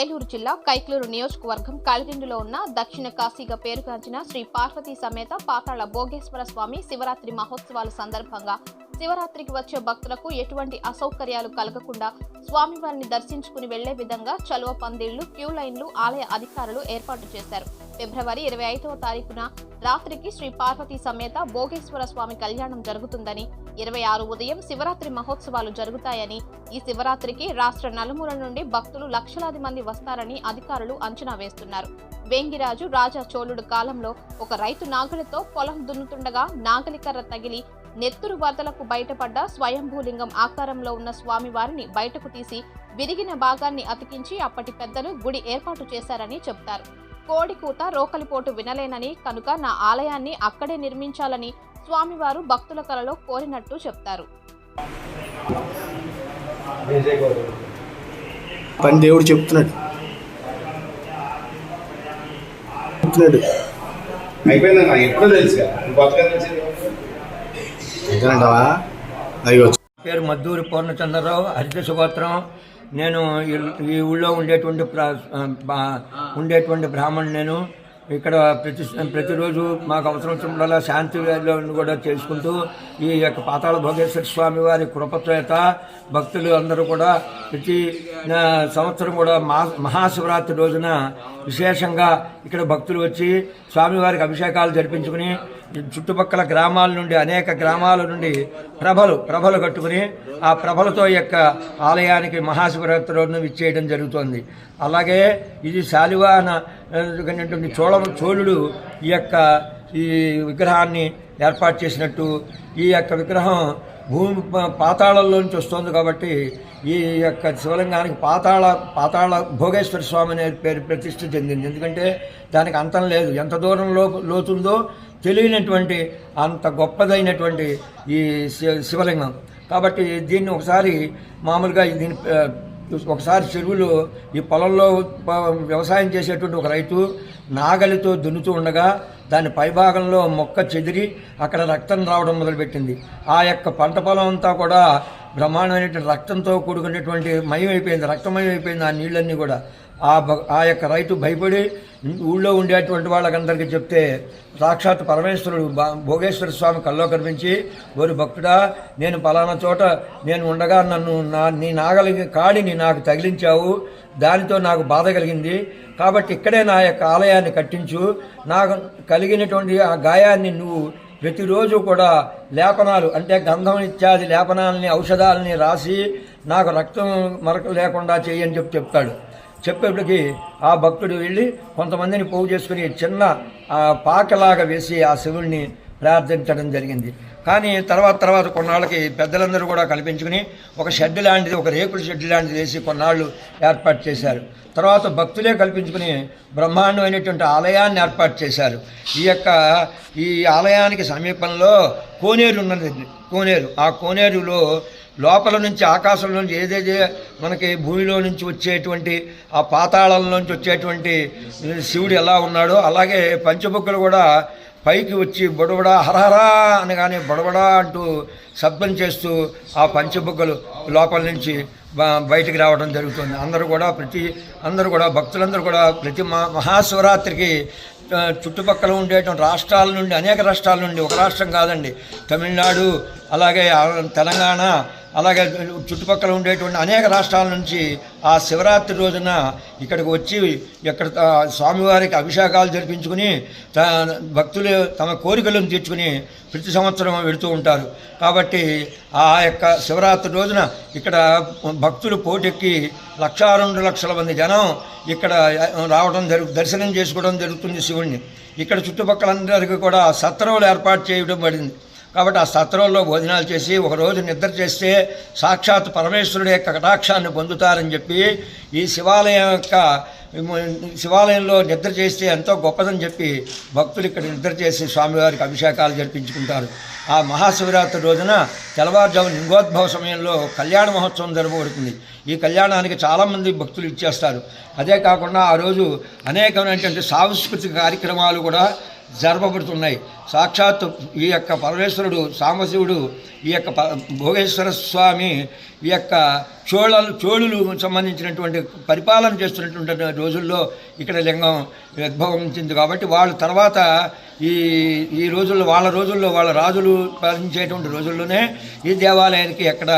ఏలూరు జిల్లా కైక్లూరు నియోజకవర్గం కలిదిండులో ఉన్న దక్షిణ కాశీగా పేరుగాంచిన శ్రీ పార్వతీ సమేత పాతాళ భోగేశ్వర స్వామి శివరాత్రి మహోత్సవాల సందర్భంగా శివరాత్రికి వచ్చే భక్తులకు ఎటువంటి అసౌకర్యాలు కలగకుండా స్వామివారిని దర్శించుకుని వెళ్ళే విధంగా చలువ పందిళ్ళు క్యూ లైన్లు ఆలయ అధికారులు ఏర్పాటు చేశారు. ఫిబ్రవరి ఇరవై ఐదవ తారీఖున రాత్రికి శ్రీ పార్వతీ సమేత భోగేశ్వర స్వామి కళ్యాణం జరుగుతుందని ఇరవై ఆరు ఉదయం శివరాత్రి మహోత్సవాలు జరుగుతాయని ఈ శివరాత్రికి రాష్ట్ర నలుమూల నుండి భక్తులు లక్షలాది మంది వస్తారని అధికారులు అంచనా వేస్తున్నారు. వేంగిరాజు రాజా చోళుడు కాలంలో ఒక రైతు నాగులతో పొలం దున్నుతుండగా నాగలికర్ర తగిలి నెత్తురు వరదలకు బయటపడ్డ స్వయంభూలింగం ఆకారంలో ఉన్న స్వామివారిని బయటకు తీసి విరిగిన భాగాన్ని అతికించి అప్పటి పెద్దలు గుడి ఏర్పాటు చేశారని చెప్తారు కోడి కూత రోకలిపోటు వినలేనని కనుక నా ఆలయాన్ని అక్కడే నిర్మించాలని స్వామివారు భక్తుల కలలో కోరినట్టు చెప్తారు. పని దేవుడు చెప్తున్నాడు. చెప్తున్నాడు. అయిపోయింది ఎప్పుడో తెలుసు? పేరు మద్దూరి పూర్ణచంద్రరావు హరిత సుగోత్రం. నేను ఈ- ఊళ్ళో ఉండేటువంటి ఉండేటువంటి బ్రాహ్మణ్ నేను. ఇక్కడ ప్రతి ప్రతిరోజు మాకు అవసరం వచ్చినప్పుడల్లా శాంతి కూడా చేసుకుంటూ ఈ యొక్క పాతాళ భోగేశ్వర స్వామి వారి కృపచేత భక్తులు అందరూ కూడా ప్రతి సంవత్సరం కూడా మా మహాశివరాత్రి రోజున విశేషంగా ఇక్కడ భక్తులు వచ్చి స్వామివారికి అభిషేకాలు జరిపించుకుని చుట్టుపక్కల గ్రామాల నుండి అనేక గ్రామాల నుండి ప్రభలు ప్రభలు కట్టుకుని ఆ ప్రభలతో ఈ యొక్క ఆలయానికి మహాశివరాత్రులను ఇచ్చేయడం జరుగుతోంది. అలాగే ఇది శాలివాహన చోళ చోళుడు ఈ యొక్క ఈ విగ్రహాన్ని ఏర్పాటు చేసినట్టు ఈ యొక్క విగ్రహం భూమి పాతాళంలోంచి వస్తుంది కాబట్టి ఈ యొక్క శివలింగానికి పాతాళ పాతాళ భోగేశ్వర స్వామి అనే పేరు ప్రతిష్ఠ చెందింది. ఎందుకంటే దానికి అంతం లేదు. ఎంత దూరం లో లోతుందో తెలియనటువంటి అంత గొప్పదైనటువంటి ఈ శివలింగం. కాబట్టి దీన్ని ఒకసారి మామూలుగా దీని ఒకసారి చెరువులో ఈ పొలంలో వ్యవసాయం చేసేటువంటి ఒక రైతు నాగలితో దున్నుతూ ఉండగా దాని పైభాగంలో మొక్క చెదిరి అక్కడ రక్తం రావడం మొదలుపెట్టింది. ఆ యొక్క పంట పొలం అంతా కూడా బ్రహ్మాండమైనటువంటి రక్తంతో కూడుకున్నటువంటి మయం అయిపోయింది రక్తమయం అయిపోయింది ఆ నీళ్ళన్నీ కూడా. ఆ ఆ యొక్క రైతు భయపడి ఊళ్ళో ఉండేటువంటి వాళ్ళకందరికీ చెప్తే సాక్షాత్ పరమేశ్వరుడు భోగేశ్వర స్వామి కల్లో కనిపించి ఓరి భక్తుడా నేను పలానా చోట నేను ఉండగా నన్ను నా నీ నాగలి కాడిని నాకు తగిలించావు. దానితో నాకు బాధ కలిగింది. కాబట్టి ఇక్కడే నా యొక్క ఆలయాన్ని కట్టించు. నాకు కలిగినటువంటి ఆ గాయాన్ని నువ్వు ప్రతిరోజు కూడా లేపనాలు అంటే గంధం ఇత్యాది లేపనాలని ఔషధాలని రాసి నాకు రక్తం మరక లేకుండా చేయని చెప్పి చెప్తాడు. చెప్పేప్పటికి ఆ భక్తుడు వెళ్ళి కొంతమందిని పోగు చేసుకుని చిన్న పాకలాగా వేసి ఆ శివుణ్ణి ప్రార్థించడం జరిగింది. కానీ తర్వాత తర్వాత కొన్నాళ్ళకి పెద్దలందరూ కూడా కల్పించుకుని ఒక షెడ్ లాంటిది ఒక రేకుల షెడ్ లాంటిది వేసి కొన్నాళ్ళు ఏర్పాటు చేశారు. తర్వాత భక్తులే కల్పించుకుని బ్రహ్మాండమైనటువంటి ఆలయాన్ని ఏర్పాటు చేశారు. ఈ యొక్క ఈ ఆలయానికి సమీపంలో కోనేరు ఉన్నది. కోనేరు. ఆ కోనేరులో లోపల నుంచి ఆకాశం నుంచి ఏదైతే మనకి భూమిలో నుంచి వచ్చేటువంటి ఆ పాతాళం నుంచి వచ్చేటువంటి శివుడు ఎలా ఉన్నాడో అలాగే పంచబుక్కలు కూడా పైకి వచ్చి బొడబడా హరహరా అనగానే బొడబడా అంటూ శబ్దం చేస్తూ ఆ పంచబుగ్గలు లోపల నుంచి బ- బయటికి రావడం జరుగుతుంది. అందరూ కూడా ప్రతి అందరూ కూడా భక్తులందరూ కూడా ప్రతి మహాశివరాత్రికి చుట్టుపక్కల ఉండేటువంటి రాష్ట్రాల నుండి అనేక రాష్ట్రాల నుండి ఒక రాష్ట్రం కాదండి తమిళనాడు అలాగే ఆ తెలంగాణ అలాగే చుట్టుపక్కల ఉండేటువంటి అనేక రాష్ట్రాల నుంచి ఆ శివరాత్రి రోజున ఇక్కడికి వచ్చి ఇక్కడ స్వామివారికి అభిషేకాలు జరిపించుకుని త- భక్తులు తమ కోరికలను తీర్చుకుని ప్రతి సంవత్సరం వెళుతూ ఉంటారు. కాబట్టి ఆ యొక్క శివరాత్రి రోజున ఇక్కడ భక్తులు పోటెక్కి లక్షా రెండు లక్షల మంది జనం ఇక్కడ రావడం జరుగు దర్శనం చేసుకోవడం జరుగుతుంది శివుణ్ణి. ఇక్కడ చుట్టుపక్కలందరికీ కూడా సత్రంలు ఏర్పాటు చేయడం పడింది. కాబట్టి ఆ సత్రంలో భోజనాలు చేసి ఒకరోజు నిద్ర చేస్తే సాక్షాత్ పరమేశ్వరుడి యొక్క కటాక్షాన్ని పొందుతారని చెప్పి ఈ శివాలయం యొక్క శివాలయంలో నిద్ర చేస్తే ఎంతో గొప్పదని చెప్పి భక్తులు ఇక్కడ నిద్ర చేసి స్వామివారికి అభిషేకాలు జరిపించుకుంటారు. ఆ మహాశివరాత్రి రోజున తెల్లవారుజాము లింగోద్భవ సమయంలో కళ్యాణ మహోత్సవం జరగబడుతుంది ఈ కళ్యాణానికి చాలామంది భక్తులు ఇచ్చేస్తారు. అదే కాకుండా ఆ రోజు అనేకమైనటువంటి సాంస్కృతిక కార్యక్రమాలు కూడా జరపబడుతున్నాయి. సాక్షాత్ ఈ యొక్క పరమేశ్వరుడు సాంబశివుడు ఈ యొక్క ప భోగేశ్వర స్వామి ఈ యొక్క చోళలు చోళులు సంబంధించినటువంటి పరిపాలన చేస్తున్నటువంటి రోజుల్లో ఇక్కడ లింగం ఉద్భవించింది కాబట్టి వాళ్ళ తర్వాత ఈ ఈ రోజుల్లో వాళ్ళ రోజుల్లో వాళ్ళ రాజులు పాలించేటువంటి రోజుల్లోనే ఈ దేవాలయానికి ఎక్కడ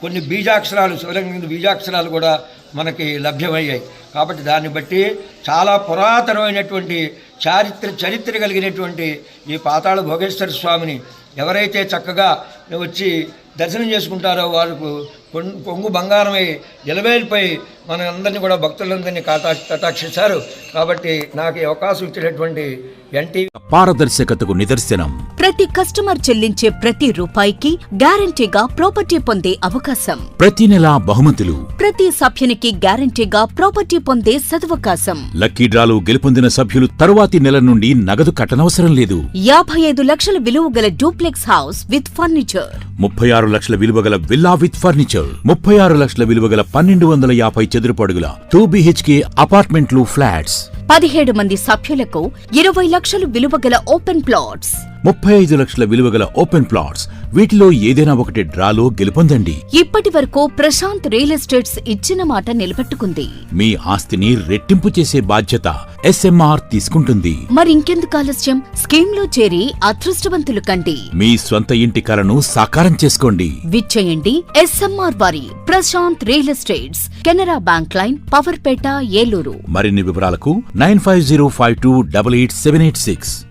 కొన్ని బీజాక్షరాలు శివలింగం బీజాక్షరాలు కూడా మనకి లభ్యమయ్యాయి. కాబట్టి దాన్ని బట్టి చాలా పురాతనమైనటువంటి చారిత్ర చరిత్ర కలిగినటువంటి ఈ పాతాళ భోగేశ్వర స్వామిని ఎవరైతే చక్కగా వచ్చి దర్శనం చేసుకుంటారో వాళ్ళకు కొంగు బంగారమై ఎలవేలిపై మన అందరినీ కూడా భక్తులందరినీ కాటా కటాక్షిస్తారు కాబట్టి నాకు ఈ అవకాశం ఇచ్చినటువంటి ఎన్టీవీ పారదర్శకతకు నిదర్శనం. ప్రతి కస్టమర్ చెల్లించే ప్రతి రూపాయికి గ్యారంటీగా ప్రాపర్టీ పొందే అవకాశం. ప్రతి నెలా బహుమతులు. ప్రతి సభ్యునికి గ్యారంటీగా ప్రాపర్టీ పొందే సదవకాశం. లక్కీ డ్రాలు గెలుపొందిన సభ్యులు తరువాతి నెల నుండి నగదు కట్టనవసరం లేదు. యాభై ఐదు లక్షల విలువ గల డూప్లెక్స్ హౌస్ విత్ ఫర్నిచర్. ముప్పై ఆరు లక్షల విలువగల విల్లా విత్ ఫర్నిచర్. ముప్పై ఆరు లక్షల విలువగల పన్నెండు వందల యాభై చదురపడుగుల టూ బిహెచ్కే అపార్ట్మెంట్లు ఫ్లాట్స్. పదిహేడు మంది సభ్యులకు ఇరవై లక్షలు విలువ గల ఓపెన్ ప్లాట్స్. ముప్పై ఐదు లక్షల విలువగల ఓపెన్ ప్లాట్స్. వీటిలో ఏదైనా ఒకటి డ్రాలో గెలుపొందండి. ఇప్పటి వరకు ప్రశాంత్ రియల్ ఎస్టేట్స్ ఇచ్చిన మాట నిలబెట్టుకుంది. మీ ఆస్తిని రెట్టింపు చేసే బాధ్యత ఎస్ఎంఆర్ తీసుకుంటుంది. మరింకెందుకు ఆలస్యం? స్కీమ్లో చేరి అదృష్టవంతులు కండి. మీ స్వంత ఇంటి కలను సాకారం చేసుకోండి. విచ్చేయండి ఎస్ఎంఆర్ వారి Prashanth real estates Canara bank line Powerpet Eluru. మరిన్ని వివరాలకు nine five zero five two double eight seven eight six.